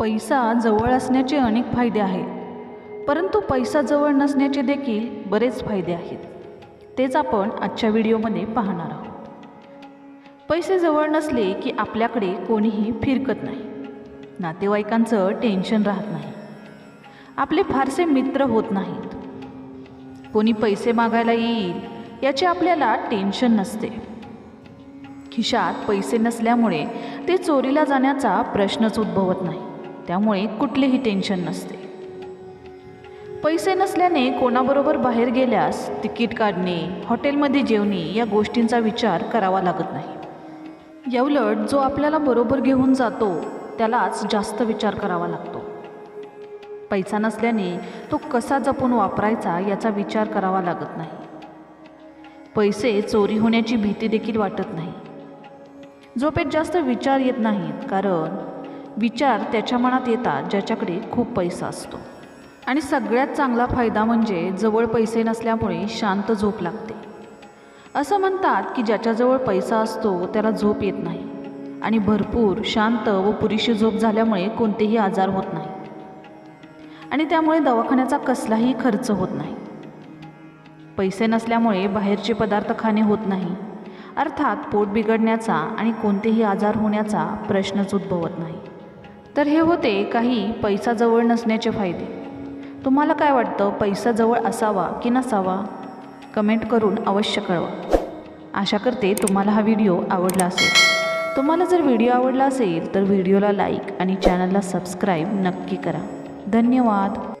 पैसा जवळ असण्याचे अनेक फायदे आहेत. परंतु पैसा जवळ नसण्याचे देखील बरेच फायदे आहेत. तेच आपण आजच्या व्हिडिओमध्ये पाहणार आहोत. पैसे जवळ नसले की आपल्याकडे कोणीही फिरकत नाही. नातेवाईकांचं टेन्शन राहत नाही. आपले फारसे मित्र होत नाहीत. कोणी पैसे मागायला येईल याचे आपल्याला टेन्शन नसते. खिशात पैसे नसल्यामुळे ते चोरीला जाण्याचा प्रश्नच उद्भवत नाही. त्यामुळे कुठलेही टेन्शन नसते. पैसे नसल्याने कोणाबरोबर बाहेर गेल्यास तिकीट काढणे हॉटेलमध्ये जेवणे या गोष्टींचा विचार करावा लागत नाही. याउलट जो आपल्याला बरोबर घेऊन जातो त्यालाच जास्त विचार करावा लागतो. पैसा नसल्याने तो कसा जपून वापरायचा याचा विचार करावा लागत नाही. पैसे चोरी होण्याची भीती देखील वाटत नाही. झोपेत जास्त विचार येत नाहीत कारण विचार त्याच्या मनात येतात ज्याच्याकडे खूप पैसा असतो. आणि सगळ्यात चांगला फायदा म्हणजे जवळ पैसे नसल्यामुळे शांत झोप लागते. असं म्हणतात की ज्याच्याजवळ पैसा असतो त्याला झोप येत नाही. आणि भरपूर शांत व पुरेशी झोप झाल्यामुळे कोणतेही आजार होत नाही. आणि त्यामुळे दवाखान्याचा कसलाही खर्च होत नाही. पैसे नसल्यामुळे बाहेरचे पदार्थ खाणे होत नाही. अर्थात पोट बिघडण्याचा आणि कोणतेही आजार होण्याचा प्रश्नच उद्भवत नाही. तर हे होते काही पैसा जवळ नसण्याचे फायदे. तुम्हाला काय वाटतं पैसा जवळ असावा की नसावा? कमेंट करून अवश्य कळवा. आशा करते तुम्हाला हा व्हिडिओ आवडला असेल. तुम्हाला जर व्हिडिओ आवडला असेल तर व्हिडिओला लाईक आणि चॅनलला सबस्क्राईब नक्की करा. धन्यवाद.